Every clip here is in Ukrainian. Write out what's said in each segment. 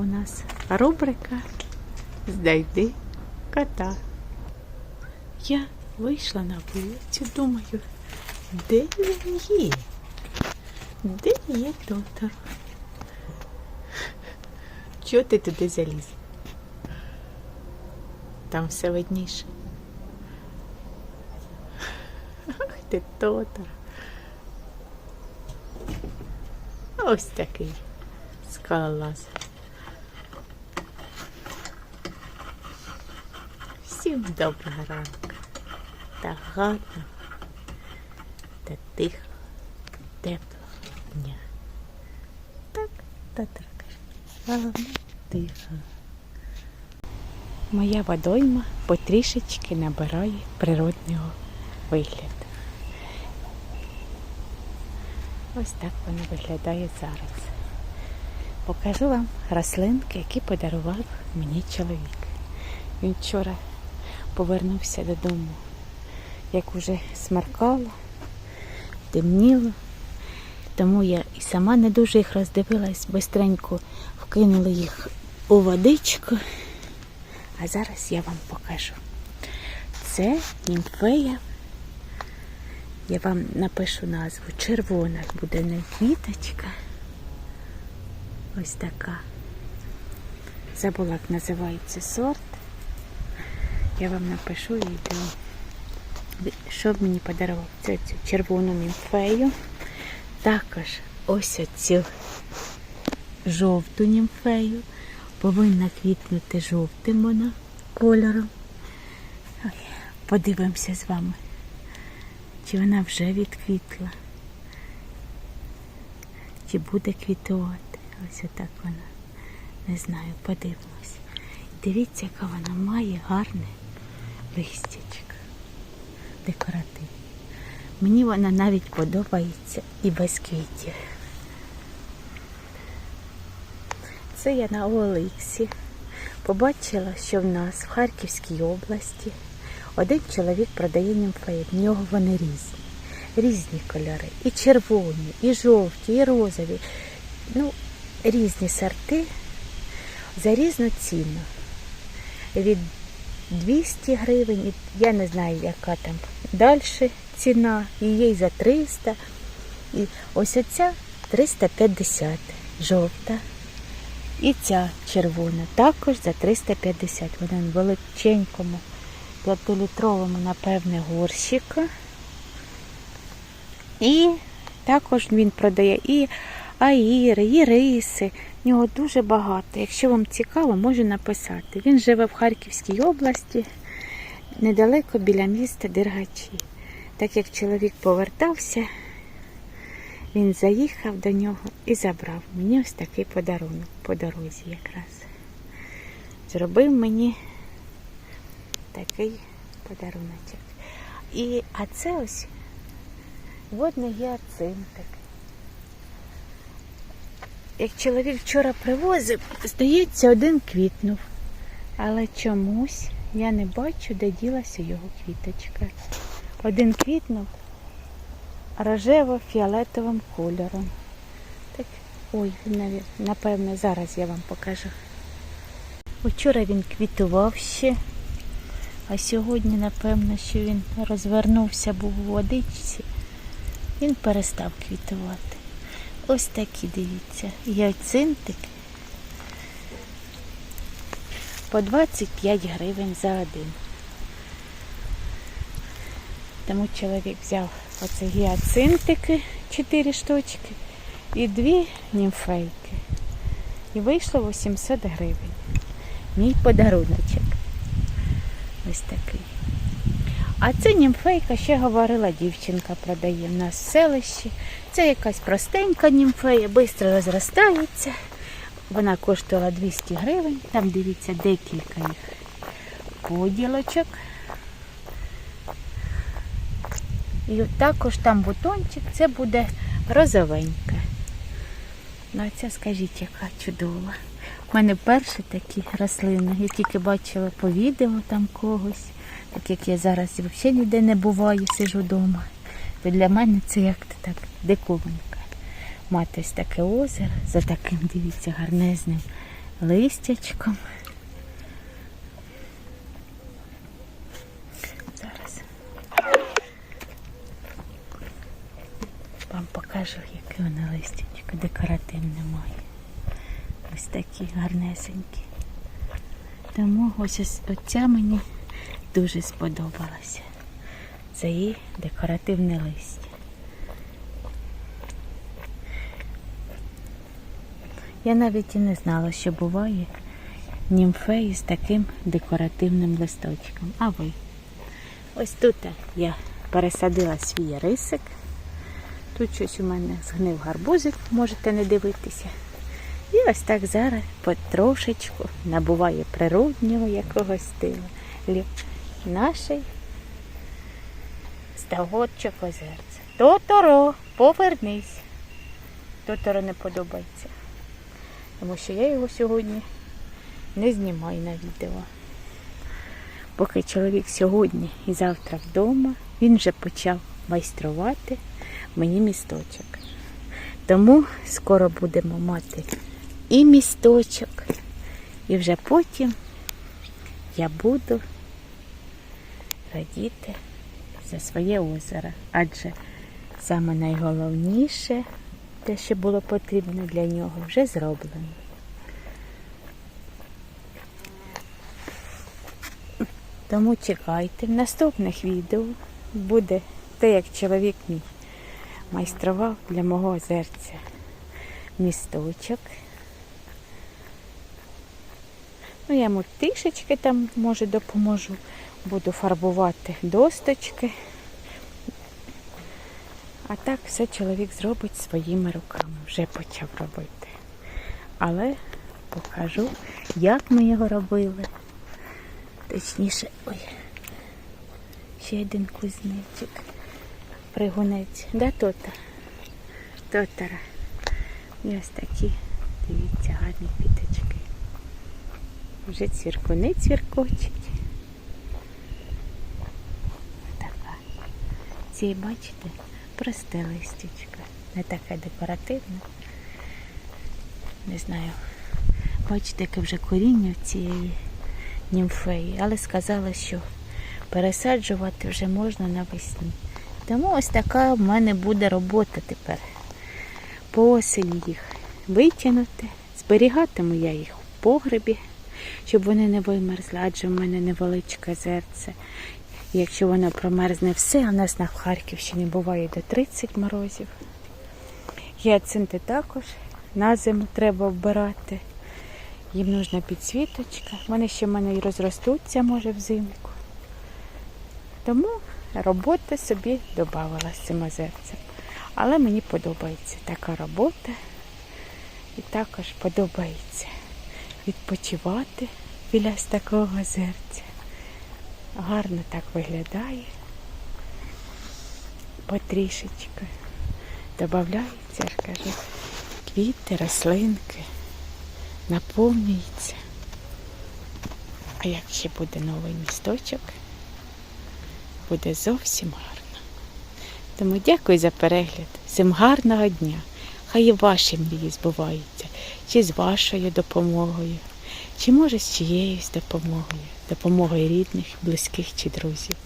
У нас рубрика Знайди кота. Я вийшла на вулицю, думаю, де він є? Де є доктор? Чого ти туди заліз? Там все видніше. Ах ти тотар. Ось такий скалолаз. Всім доброго ранку. Та гарно, та тихо, тепло дня. Так, та так. Головне тихо. Моя водойма потрішечки набирає природнього вигляду. Ось так вона виглядає зараз. Покажу вам рослинки, які подарував мені чоловік. Він вчора повернувся додому, як уже смеркало, темніло. Тому я і сама не дуже їх роздивилась, бистренько вкинула їх у водичку. А зараз я вам покажу. Це німфея. Я вам напишу назву. Червона буде не квіточка. Ось така. Забула, як називається сорт. Я вам напишу відео. Що мені подарував це цю червону німфею. Також ось оцю жовту німфею. Повинна квітнути жовтим вона кольором. Подивимося з вами, чи вона вже відквітла, чи буде квітувати. Ось отак вона. Не знаю, подивимось. Дивіться, яка вона має гарне листячко. Декоративне. Мені вона навіть подобається і без квітів. Це я на Олексі. Побачила, що в нас в Харківській області один чоловік продає німфеї. В нього вони різні. Різні кольори. І червоні, і жовті, і розові. Ну, різні сорти за різну ціну. Від 200 гривень, я не знаю, яка там далі ціна, є за 300. І ось оця 350 жовта. І ця червона також за 350. Вона в величенькому 5-літровому, напевне, горщику. І також він продає і аїри, і риси. В нього дуже багато. Якщо вам цікаво, можу написати. Він живе в Харківській області, недалеко біля міста Дергачі. Так як чоловік повертався, він заїхав до нього і забрав мені ось такий подарунок по дорозі якраз. Зробив мені такий подаруночок. І, а це ось водний гіацинтик. Як чоловік вчора привозив, здається, один квітнув. Але чомусь я не бачу, де ділася його квіточка. Один квітнув рожево-фіолетовим кольором. Так, ой, напевно, зараз я вам покажу. Вчора він квітував ще, а сьогодні, напевно, що він розвернувся, був у водичці, він перестав квітувати. Ось такі, дивіться, яйцинтик по 25 гривень за один. Тому чоловік взяв оце гіацинтики 4 штучки і дві німфейки. І вийшло 800 гривень. Мій подаруночок. Ось такий. А це німфейка, ще говорила, дівчинка продає в нас в селищі. Це якась простенька німфея, швидко розростається. Вона коштувала 200 гривень. Там дивіться декілька їх поділочок. І також там бутончик, це буде розовенька. Ну, а ця, скажіть, яка чудова. У мене перші такі рослини. Я тільки бачила по відео там когось, так як я зараз взагалі ніде не буваю, сижу вдома. То для мене це як то так диковинка. Мати ось таке озеро за таким, дивіться, гарнезним листячком. Зараз вам покажу, яке воно листячко, декоративне має. Ось такі гарнесенькі. Тому ось оця мені дуже сподобалася. Це її декоративне листя. Я навіть і не знала, що буває німфеї з таким декоративним листочком. А ви? Ось тут я пересадила свій рисик. Тут щось у мене згнив гарбузик, можете не дивитися. І ось так зараз потрошечку набуває природнього якогось стилю. Лі- Наший озерця. Тоторо, повернись. Тоторо не подобається. Тому що я його сьогодні не знімаю на відео. Поки чоловік сьогодні і завтра вдома, він вже почав майструвати мені місточок. Тому скоро будемо мати і місточок, і вже потім я буду радіти за своє озеро. Адже саме найголовніше, те, що було потрібно для нього, вже зроблено. Тому чекайте, в наступних відео буде те, як чоловік мій майстрував для мого озерця місточок. Ну, я йому трішечки там, може, допоможу. Буду фарбувати досточки. А так все чоловік зробить своїми руками. Вже почав робити. Але покажу, як ми його робили. Точніше, ой, ще один кузнечик. Пригунець. Да, тота? Тотара. І ось такі, дивіться, гарні квіточки. Вже цвіркуни цвіркочуть. Така. Ці, бачите, просте листячко. Не таке декоративне. Не знаю. Бачите, яке вже коріння цієї німфеї, але сказала, що пересаджувати вже можна навесні. Тому ось така в мене буде робота тепер. По осені їх витягнути, зберігатиму я їх в погребі, щоб вони не вимерзли, адже в мене невеличке зерце. Якщо воно промерзне все, в нас на Харківщині буває до 30 морозів. Гіацинти також на зиму треба вбирати. Їм нужна підсвіточка. Вони ще в мене і розростуться, може, взимку. Тому роботи собі додавала з цим озерцем. Але мені подобається така робота. І також подобається відпочивати біля такого озерця. Гарно так виглядає. Потрішечки. Добавляється, ж кажу, квіти, рослинки, наповнюється. А як ще буде новий місточок, буде зовсім гарно. Тому дякую за перегляд. Всім гарного дня. Хай і ваші мрії збуваються, чи з вашою допомогою, чи може з чиєюсь допомогою, допомогою рідних, близьких чи друзів.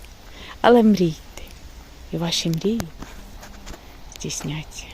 Але мрійте, і ваші мрії здійсняться.